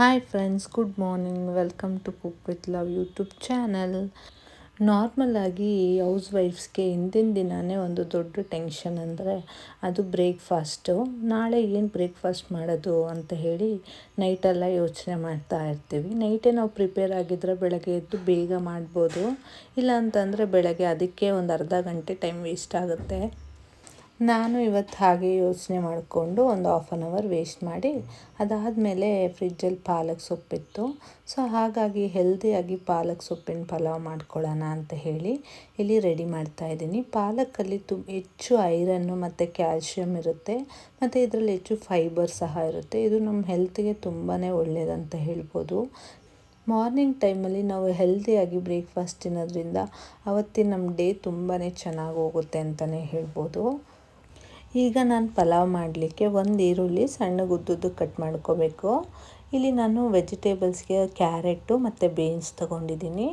Hi friends good morning welcome to cook with love YouTube channel ನಾರ್ಮಲಾಗಿ house ವೈಫ್ಸ್ಗೆ ಹಿಂದಿನ ದಿನವೇ ಒಂದು ದೊಡ್ಡ ಟೆನ್ಷನ್ ಅಂದರೆ ಅದು ಬ್ರೇಕ್ಫಾಸ್ಟು ನಾಳೆ ಏನು ಬ್ರೇಕ್ಫಾಸ್ಟ್ ಮಾಡೋದು ಅಂತ ಹೇಳಿ ನೈಟೆಲ್ಲ ಯೋಚನೆ ಮಾಡ್ತಾ ಇರ್ತೀವಿ. ನೈಟೇ ನಾವು ಪ್ರಿಪೇರ್ ಆಗಿದ್ದರೆ ಬೆಳಗ್ಗೆ ಎದ್ದು ಬೇಗ ಮಾಡ್ಬೋದು. ಇಲ್ಲ ಅಂತಂದರೆ ಬೆಳಗ್ಗೆ ಅದಕ್ಕೆ ಒಂದು ಅರ್ಧ ಗಂಟೆ ಟೈಮ್ ವೇಸ್ಟ್ ಆಗುತ್ತೆ. ನಾನು ಇವತ್ತು ಹಾಗೆ ಯೋಚನೆ ಮಾಡಿಕೊಂಡು ಒಂದು ಹಾಫ್ ಆನ್ ಅವರ್ ವೇಸ್ಟ್ ಮಾಡಿ, ಅದಾದಮೇಲೆ ಫ್ರಿಜ್ಜಲ್ಲಿ ಪಾಲಕ್ ಸೊಪ್ಪಿತ್ತು. ಸೊ ಹಾಗಾಗಿ ಹೆಲ್ದಿಯಾಗಿ ಪಾಲಕ್ ಸೊಪ್ಪಿನ ಪಲಾವ್ ಮಾಡ್ಕೊಳ್ಳೋಣ ಅಂತ ಹೇಳಿ ಇಲ್ಲಿ ರೆಡಿ ಮಾಡ್ತಾ ಇದ್ದೀನಿ. ಪಾಲಕಲ್ಲಿ ತುಂಬ ಹೆಚ್ಚು ಐರನ್ನು ಮತ್ತು ಕ್ಯಾಲ್ಶಿಯಮ್ ಇರುತ್ತೆ, ಮತ್ತು ಇದರಲ್ಲಿ ಹೆಚ್ಚು ಫೈಬರ್ ಸಹ ಇರುತ್ತೆ. ಇದು ನಮ್ಮ ಹೆಲ್ತಿಗೆ ತುಂಬಾ ಒಳ್ಳೆಯದಂತ ಹೇಳ್ಬೋದು. ಮಾರ್ನಿಂಗ್ ಟೈಮಲ್ಲಿ ನಾವು ಹೆಲ್ದಿಯಾಗಿ ಬ್ರೇಕ್ಫಾಸ್ಟ್ ತಿನ್ನೋದ್ರಿಂದ ಅವತ್ತಿನ ನಮ್ಮ ಡೇ ತುಂಬಾ ಚೆನ್ನಾಗಿ ಹೋಗುತ್ತೆ ಅಂತಲೇ ಹೇಳ್ಬೋದು. ಈಗ ನಾನು ಪಲಾವ್ ಮಾಡಲಿಕ್ಕೆ ಒಂದು ಈರುಳ್ಳಿ ಸಣ್ಣಗೆ ಉದ್ದುದ್ದು ಕಟ್ ಮಾಡ್ಕೋಬೇಕು. ಇಲ್ಲಿ ನಾನು ವೆಜಿಟೇಬಲ್ಸ್ಗೆ ಕ್ಯಾರೆಟು ಮತ್ತು ಬೀನ್ಸ್ ತೊಗೊಂಡಿದ್ದೀನಿ.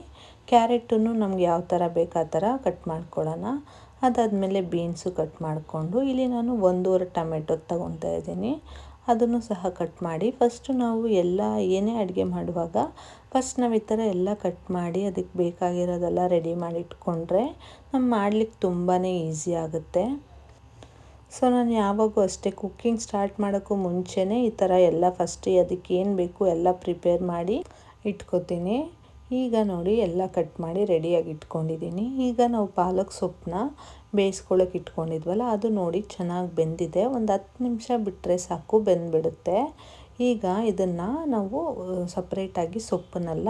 ಕ್ಯಾರೆಟನ್ನು ನಮ್ಗೆ ಯಾವ ಥರ ಬೇಕು ಆ ಥರ ಕಟ್ ಮಾಡ್ಕೊಳ್ಳೋಣ. ಅದಾದಮೇಲೆ ಬೀನ್ಸು ಕಟ್ ಮಾಡಿಕೊಂಡು ಇಲ್ಲಿ ನಾನು ಒಂದೂವರೆ ಟೊಮೆಟೊ ತೊಗೊತಾ ಇದ್ದೀನಿ. ಅದನ್ನು ಸಹ ಕಟ್ ಮಾಡಿ ಫಸ್ಟು ನಾವು ಎಲ್ಲ ಏನೇ ಅಡುಗೆ ಮಾಡುವಾಗ ಫಸ್ಟ್ ನಾವು ಈ ಥರ ಎಲ್ಲ ಕಟ್ ಮಾಡಿ ಅದಕ್ಕೆ ಬೇಕಾಗಿರೋದೆಲ್ಲ ರೆಡಿ ಮಾಡಿ ಇಟ್ಕೊಂಡ್ರೆ ನಮ್ಮ ಮಾಡ್ಲಿಕ್ಕೆ ತುಂಬಾ ಈಸಿ ಆಗುತ್ತೆ. ಸೊ ನಾನು ಯಾವಾಗೂ ಅಷ್ಟೇ ಕುಕ್ಕಿಂಗ್ ಸ್ಟಾರ್ಟ್ ಮಾಡೋಕ್ಕೂ ಮುಂಚೆನೇ ಈ ಥರ ಎಲ್ಲ ಫಸ್ಟ್ ಅದಕ್ಕೆ ಏನು ಬೇಕು ಎಲ್ಲ ಪ್ರಿಪೇರ್ ಮಾಡಿ ಇಟ್ಕೊತೀನಿ. ಈಗ ನೋಡಿ ಎಲ್ಲ ಕಟ್ ಮಾಡಿ ರೆಡಿಯಾಗಿ ಇಟ್ಕೊಂಡಿದ್ದೀನಿ. ಈಗ ನಾವು ಪಾಲಕ್ ಸೊಪ್ಪನ್ನ ಬೇಯಿಸ್ಕೊಳ್ಳೋಕೆ ಇಟ್ಕೊಂಡಿದ್ವಲ್ಲ, ಅದು ನೋಡಿ ಚೆನ್ನಾಗಿ ಬೆಂದಿದೆ. ಒಂದು ಹತ್ತು ನಿಮಿಷ ಬಿಟ್ಟರೆ ಸಾಕು, ಬೆಂದ್ಬಿಡುತ್ತೆ. ಈಗ ಇದನ್ನು ನಾವು ಸಪ್ರೇಟಾಗಿ ಸೊಪ್ಪನ್ನೆಲ್ಲ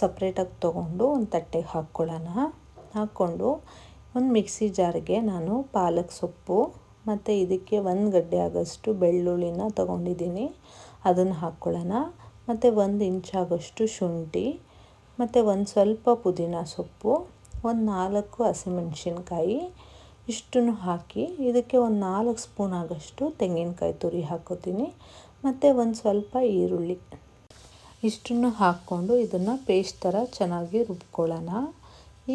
ಸಪ್ರೇಟಾಗಿ ತೊಗೊಂಡು ಒಂದು ತಟ್ಟೆಗೆ ಹಾಕ್ಕೊಳ್ಳೋಣ. ಹಾಕ್ಕೊಂಡು ಒಂದು ಮಿಕ್ಸಿ ಜಾರ್ಗೆ ನಾನು ಪಾಲಕ್ ಸೊಪ್ಪು ಮತ್ತು ಇದಕ್ಕೆ ಒಂದು ಗಡ್ಡೆ ಆಗೋಷ್ಟು ಬೆಳ್ಳುಳ್ಳಿನ ತೊಗೊಂಡಿದ್ದೀನಿ. ಅದನ್ನು ಹಾಕ್ಕೊಳ್ಳೋಣ ಮತ್ತು ಒಂದು ಇಂಚಾಗೋಷ್ಟು ಶುಂಠಿ, ಮತ್ತು ಒಂದು ಸ್ವಲ್ಪ ಪುದೀನ ಸೊಪ್ಪು, ಒಂದು ನಾಲ್ಕು ಹಸಿಮೆಣ್ಸಿನ್ಕಾಯಿ ಇಷ್ಟನ್ನು ಹಾಕಿ ಇದಕ್ಕೆ ಒಂದು ನಾಲ್ಕು ಸ್ಪೂನ್ ಆಗೋಷ್ಟು ತೆಂಗಿನಕಾಯಿ ತುರಿ ಹಾಕೋತೀನಿ. ಮತ್ತು ಒಂದು ಸ್ವಲ್ಪ ಈರುಳ್ಳಿ ಇಷ್ಟನ್ನು ಹಾಕ್ಕೊಂಡು ಇದನ್ನು ಪೇಸ್ಟ್ ಥರ ಚೆನ್ನಾಗಿ ರುಬ್ಕೊಳ್ಳೋಣ.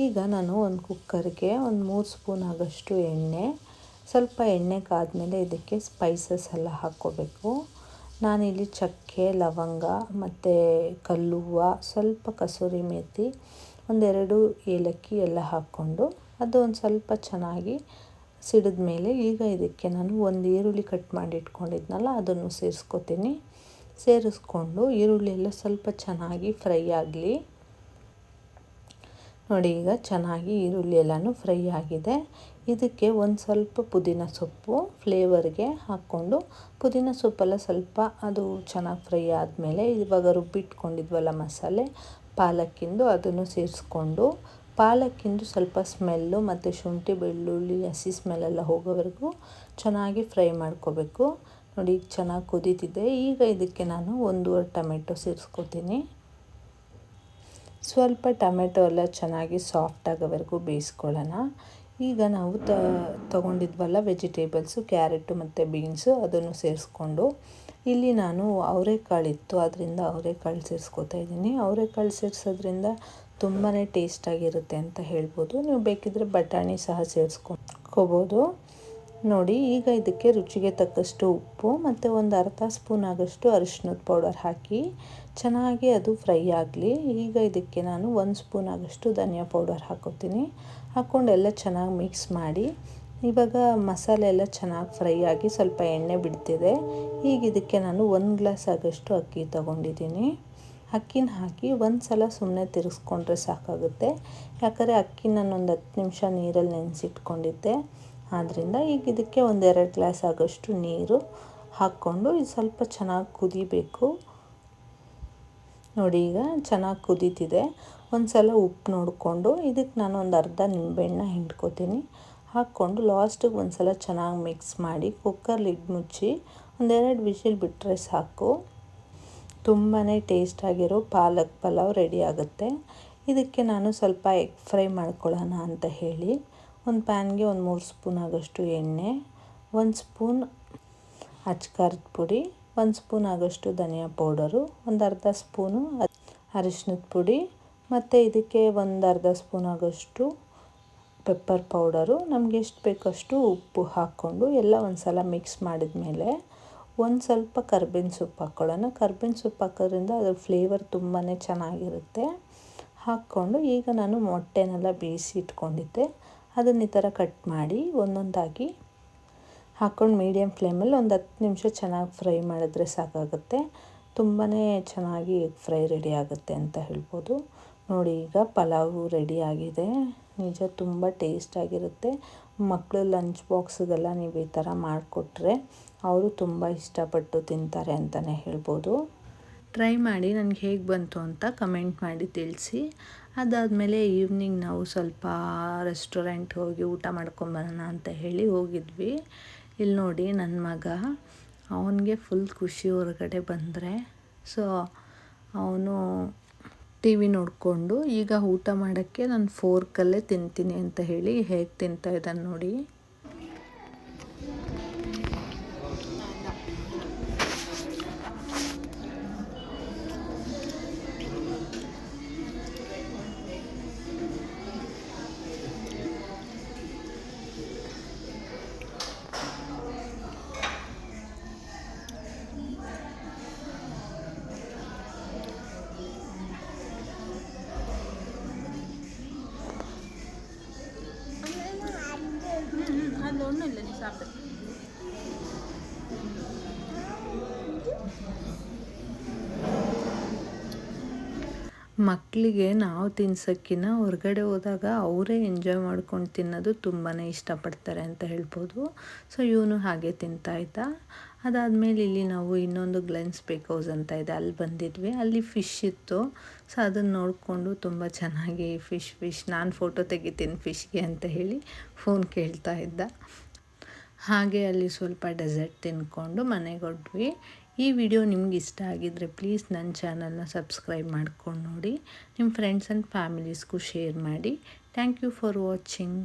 ಈಗ ನಾನು ಒಂದು ಕುಕ್ಕರ್ಗೆ ಒಂದು ಮೂರು ಸ್ಪೂನ್ ಆಗೋಷ್ಟು ಎಣ್ಣೆ ಸ್ವಲ್ಪ ಎಣ್ಣೆ ಕಾದ್ಮೇಲೆ ಇದಕ್ಕೆ ಸ್ಪೈಸಸ್ ಎಲ್ಲ ಹಾಕ್ಕೋಬೇಕು. ನಾನಿಲ್ಲಿ ಚಕ್ಕೆ, ಲವಂಗ ಮತ್ತು ಕಲ್ಲುವ್ವ ಸ್ವಲ್ಪ ಕಸೂರಿ ಮೇಥಿ ಒಂದೆರಡು ಏಲಕ್ಕಿ ಎಲ್ಲ ಹಾಕ್ಕೊಂಡು ಅದು ಒಂದು ಸ್ವಲ್ಪ ಚೆನ್ನಾಗಿ ಸಿಡಿದ ಮೇಲೆ ಈಗ ಇದಕ್ಕೆ ನಾನು ಒಂದು ಈರುಳ್ಳಿ ಕಟ್ ಮಾಡಿ ಇಟ್ಕೊಂಡಿದ್ನಲ್ಲ, ಅದನ್ನು ಸೇರಿಸ್ಕೊತೀನಿ. ಸೇರಿಸ್ಕೊಂಡು ಈರುಳ್ಳಿ ಎಲ್ಲ ಸ್ವಲ್ಪ ಚೆನ್ನಾಗಿ ಫ್ರೈ ಆಗಲಿ. ನೋಡಿ ಈಗ ಚೆನ್ನಾಗಿ ಈರುಳ್ಳಿ ಎಲ್ಲನೂ ಫ್ರೈ ಆಗಿದೆ. ಇದಕ್ಕೆ ಒಂದು ಸ್ವಲ್ಪ ಪುದೀನ ಸೊಪ್ಪು ಫ್ಲೇವರ್ಗೆ ಹಾಕ್ಕೊಂಡು ಪುದೀನ ಸೊಪ್ಪೆಲ್ಲ ಸ್ವಲ್ಪ ಅದು ಚೆನ್ನಾಗಿ ಫ್ರೈ ಆದಮೇಲೆ ಇವಾಗ ರುಬ್ಬಿಟ್ಕೊಂಡಿದ್ವಲ್ಲ ಮಸಾಲೆ, ಪಾಲಕ್ಕಿಂದು ಅದನ್ನು ಸೇರಿಸ್ಕೊಂಡು ಪಾಲಕ್ಕಿಂದು ಸ್ವಲ್ಪ ಸ್ಮೆಲ್ಲು ಮತ್ತು ಶುಂಠಿ, ಬೆಳ್ಳುಳ್ಳಿ, ಹಸಿ ಸ್ಮೆಲ್ಲೆಲ್ಲ ಹೋಗೋವರೆಗೂ ಚೆನ್ನಾಗಿ ಫ್ರೈ ಮಾಡ್ಕೋಬೇಕು. ನೋಡಿ ಈಗ ಚೆನ್ನಾಗಿ ಕುದೀತಿದೆ. ಈಗ ಇದಕ್ಕೆ ನಾನು ಒಂದೂವರೆ ಟೊಮೆಟೊ ಸೇರಿಸ್ಕೊತೀನಿ. ಸ್ವಲ್ಪ ಟೊಮೆಟೊ ಎಲ್ಲ ಚೆನ್ನಾಗಿ ಸಾಫ್ಟ್ ಆಗೋವರೆಗೂ ಬೇಯಿಸ್ಕೊಳ್ಳೋಣ. ಈಗ ನಾವು ತ, ತೊಗೊಂಡಿದ್ವಲ್ಲ ವೆಜಿಟೇಬಲ್ಸು ಕ್ಯಾರೆಟು ಮತ್ತು ಬೀನ್ಸು ಅದನ್ನು ಸೇರಿಸ್ಕೊಂಡು. ಇಲ್ಲಿ ನಾನು ಅವರೆಕಾಳಿತ್ತು ಅದರಿಂದ ಅವರೆಕಾಳು ಸೇರಿಸ್ಕೊತಾ ಇದ್ದೀನಿ. ಅವರೆಕಾಳು ಸೇರಿಸೋದ್ರಿಂದ ತುಂಬಾ ಟೇಸ್ಟಾಗಿರುತ್ತೆ ಅಂತ ಹೇಳ್ಬೋದು. ನೀವು ಬೇಕಿದ್ದರೆ ಬಟಾಣಿ ಸಹ ಸೇರಿಸ್ಕೊಬೋದು. ನೋಡಿ, ಈಗ ಇದಕ್ಕೆ ರುಚಿಗೆ ತಕ್ಕಷ್ಟು ಉಪ್ಪು ಮತ್ತು ಒಂದು ಅರ್ಧ ಸ್ಪೂನ್ ಆಗಷ್ಟು ಅರಿಶಿನದ ಪೌಡರ್ ಹಾಕಿ. ಚೆನ್ನಾಗಿ ಅದು ಫ್ರೈ ಆಗಲಿ. ಈಗ ಇದಕ್ಕೆ ನಾನು ಒಂದು ಸ್ಪೂನ್ ಆಗಷ್ಟು ಧನಿಯಾ ಪೌಡರ್ ಹಾಕೋತೀನಿ. ಹಾಕ್ಕೊಂಡು ಎಲ್ಲ ಚೆನ್ನಾಗಿ ಮಿಕ್ಸ್ ಮಾಡಿ. ಇವಾಗ ಮಸಾಲೆ ಎಲ್ಲ ಚೆನ್ನಾಗಿ ಫ್ರೈ ಆಗಿ ಸ್ವಲ್ಪ ಎಣ್ಣೆ ಬಿಡ್ತಿದೆ. ಈಗ ಇದಕ್ಕೆ ನಾನು ಒಂದು ಗ್ಲಾಸ್ ಆಗೋಷ್ಟು ಅಕ್ಕಿ ತಗೊಂಡಿದ್ದೀನಿ. ಅಕ್ಕಿನ ಹಾಕಿ ಒಂದು ಸಲ ಸುಮ್ಮನೆ ತಿರ್ಗಿಸ್ಕೊಂಡ್ರೆ ಸಾಕಾಗುತ್ತೆ. ಯಾಕಂದರೆ ಅಕ್ಕಿ ನಾನು ಒಂದು ಹತ್ತು ನಿಮಿಷ ನೀರಲ್ಲಿ ನೆನೆಸಿಟ್ಕೊಂಡಿದ್ದೆ. ಆದ್ದರಿಂದ ಈಗ ಇದಕ್ಕೆ ಒಂದೆರಡು ಗ್ಲಾಸ್ ಆಗೋಷ್ಟು ನೀರು ಹಾಕ್ಕೊಂಡು ಇದು ಸ್ವಲ್ಪ ಚೆನ್ನಾಗಿ ಕುದಿಬೇಕು. ನೋಡಿ ಈಗ ಚೆನ್ನಾಗಿ ಕುದೀತಿದೆ. ಒಂದು ಸಲ ಉಪ್ಪು ನೋಡಿಕೊಂಡು ಇದಕ್ಕೆ ನಾನು ಒಂದು ಅರ್ಧ ನಿಂಬೆಹಣ್ಣ ಹಿಂಡ್ಕೋತೀನಿ. ಹಾಕ್ಕೊಂಡು ಲಾಸ್ಟಿಗೆ ಒಂದು ಸಲ ಚೆನ್ನಾಗಿ ಮಿಕ್ಸ್ ಮಾಡಿ ಕುಕ್ಕರ್ ಲಿಡ್ ಮುಚ್ಚಿ ಒಂದೆರಡು ವಿಷಿಲ್ ಬಿಟ್ಟರೆ ಸಾಕು. ತುಂಬಾ ಟೇಸ್ಟಾಗಿರೋ ಪಾಲಕ್ ಪಲಾವ್ ರೆಡಿ ಆಗುತ್ತೆ. ಇದಕ್ಕೆ ನಾನು ಸ್ವಲ್ಪ ಎಗ್ ಫ್ರೈ ಮಾಡ್ಕೊಳ್ಳೋಣ ಅಂತ ಹೇಳಿ. ಒಂದು ಪ್ಯಾನ್ಗೆ ಒಂದು ಮೂರು ಸ್ಪೂನ್ ಆಗೋಷ್ಟು ಎಣ್ಣೆ, ಒಂದು ಸ್ಪೂನ್ ಅಚ್ಕಾರದ ಪುಡಿ, ಒಂದು ಸ್ಪೂನ್ ಆಗೋಷ್ಟು ಧನಿಯಾ ಪೌಡರು, ಒಂದು ಅರ್ಧ ಸ್ಪೂನು ಅರಿಶಿನದ ಪುಡಿ ಮತ್ತು ಇದಕ್ಕೆ ಒಂದು ಅರ್ಧ ಸ್ಪೂನ್ ಆಗೋಷ್ಟು ಪೆಪ್ಪರ್ ಪೌಡರು ನಮಗೆ ಎಷ್ಟು ಬೇಕಷ್ಟು ಉಪ್ಪು ಹಾಕ್ಕೊಂಡು ಎಲ್ಲ ಒಂದು ಸಲ ಮಿಕ್ಸ್ ಮಾಡಿದ ಮೇಲೆ ಒಂದು ಸ್ವಲ್ಪ ಕರ್ಬೇವಿನ ಸೊಪ್ಪು ಹಾಕ್ಕೊಳ್ಳೋಣ. ಕರ್ಬೇವಿನ ಸೊಪ್ಪು ಹಾಕೋದ್ರಿಂದ ಅದ್ರ ಫ್ಲೇವರ್ ತುಂಬಾ ಚೆನ್ನಾಗಿರುತ್ತೆ. ಹಾಕ್ಕೊಂಡು ಈಗ ನಾನು ಮೊಟ್ಟೆನೆಲ್ಲ ಬೇಯಿಸಿ ಇಟ್ಕೊಂಡಿದ್ದೆ. ಅದನ್ನ ಈ ಥರ ಕಟ್ ಮಾಡಿ ಒಂದೊಂದಾಗಿ ಹಾಕ್ಕೊಂಡು ಮೀಡಿಯಮ್ ಫ್ಲೇಮಲ್ಲಿ ಒಂದು ಹತ್ತು ನಿಮಿಷ ಚೆನ್ನಾಗಿ ಫ್ರೈ ಮಾಡಿದ್ರೆ ಸಾಕಾಗುತ್ತೆ. ತುಂಬಾ ಚೆನ್ನಾಗಿ ಫ್ರೈ ರೆಡಿ ಆಗುತ್ತೆ ಅಂತ ಹೇಳ್ಬೋದು. ನೋಡಿ, ಈಗ ಪಲಾವು ರೆಡಿ ಆಗಿದೆ. ನಿಜ ತುಂಬ ಟೇಸ್ಟಾಗಿರುತ್ತೆ ಮಕ್ಕಳು ಲಂಚ್ ಬಾಕ್ಸ್ಗೆಲ್ಲ ನೀವು ಈ ಥರ ಮಾಡಿಕೊಟ್ರೆ ಅವರು ತುಂಬ ಇಷ್ಟಪಟ್ಟು ತಿಂತಾರೆ ಅಂತಲೇ ಹೇಳ್ಬೋದು. ಟ್ರೈ ಮಾಡಿ ನನಗೆ ಹೇಗೆ ಬಂತು ಅಂತ ಕಮೆಂಟ್ ಮಾಡಿ ತಿಳಿಸಿ. ಅದಾದಮೇಲೆ ಈವ್ನಿಂಗ್ ನಾವು ಸ್ವಲ್ಪ ರೆಸ್ಟೋರೆಂಟ್ ಹೋಗಿ ಊಟ ಮಾಡ್ಕೊಂಬರೋಣ ಅಂತ ಹೇಳಿ ಹೋಗಿದ್ವಿ. ಇಲ್ಲಿ ನೋಡಿ ನನ್ನ ಮಗ, ಅವನಿಗೆ ಫುಲ್ ಖುಷಿ ಹೊರಗಡೆ ಬಂದರೆ. ಸೊ ಅವನು ಟಿ ವಿ ನೋಡಿಕೊಂಡು, ಈಗ ಊಟ ಮಾಡೋಕ್ಕೆ ನಾನು ಫೋರ್ಕಲ್ಲೇ ತಿಂತೀನಿ ಅಂತ ಹೇಳಿ ಹೇಗೆ ತಿಂತಾ ಇದ್ದಾನೆ ನೋಡಿ. அதில் ஒன்றும் இல்லை நீ சாப்பிடு ಮಕ್ಕಳಿಗೆ ನಾವು ತಿನ್ಸೋಕ್ಕಿಂತ ಹೊರಗಡೆ ಹೋದಾಗ ಅವರೇ ಎಂಜಾಯ್ ಮಾಡ್ಕೊಂಡು ತಿನ್ನೋದು ತುಂಬಾ ಇಷ್ಟಪಡ್ತಾರೆ ಅಂತ ಹೇಳ್ಬೋದು ಸೊ ಇವನು ಹಾಗೆ ತಿಂತಾ ಇದ್ದ ಅದಾದಮೇಲೆ ಇಲ್ಲಿ ನಾವು ಇನ್ನೊಂದು ಗ್ಲೆನ್ಸ್ ಬೇಕ್ ಹೌಸ್ ಅಂತ ಇದೆ. ಅಲ್ಲಿ ಬಂದಿದ್ವಿ. ಅಲ್ಲಿ ಫಿಶ್ ಇತ್ತು. ಸೊ ಅದನ್ನು ನೋಡಿಕೊಂಡು ತುಂಬ ಚೆನ್ನಾಗಿ ಫಿಶ್ ಫಿಶ್ ನಾನು ಫೋಟೋ ತೆಗಿತೀನಿ ಫಿಶ್ಗೆ ಅಂತ ಹೇಳಿ ಫೋನ್ ಕೇಳ್ತಾ ಇದ್ದ. ಹಾಗೆ ಅಲ್ಲಿ ಸ್ವಲ್ಪ ಡೆಸರ್ಟ್ ತಿನ್ಕೊಂಡು ಮನೆಗೆ ಹೊರಟ್ವಿ ಈ ವಿಡಿಯೋ ನಿಮ್ಗೆ ಇಷ್ಟ ಆಗಿದ್ದರೆ ಪ್ಲೀಸ್ ನನ್ನ ಚಾನಲ್ನ ಸಬ್ಸ್ಕ್ರೈಬ್ ಮಾಡ್ಕೊಂಡು ನೋಡಿ. ನಿಮ್ಮ ಫ್ರೆಂಡ್ಸ್ ಆ್ಯಂಡ್ ಫ್ಯಾಮಿಲೀಸ್ಗೂ ಶೇರ್ ಮಾಡಿ. Thank you for watching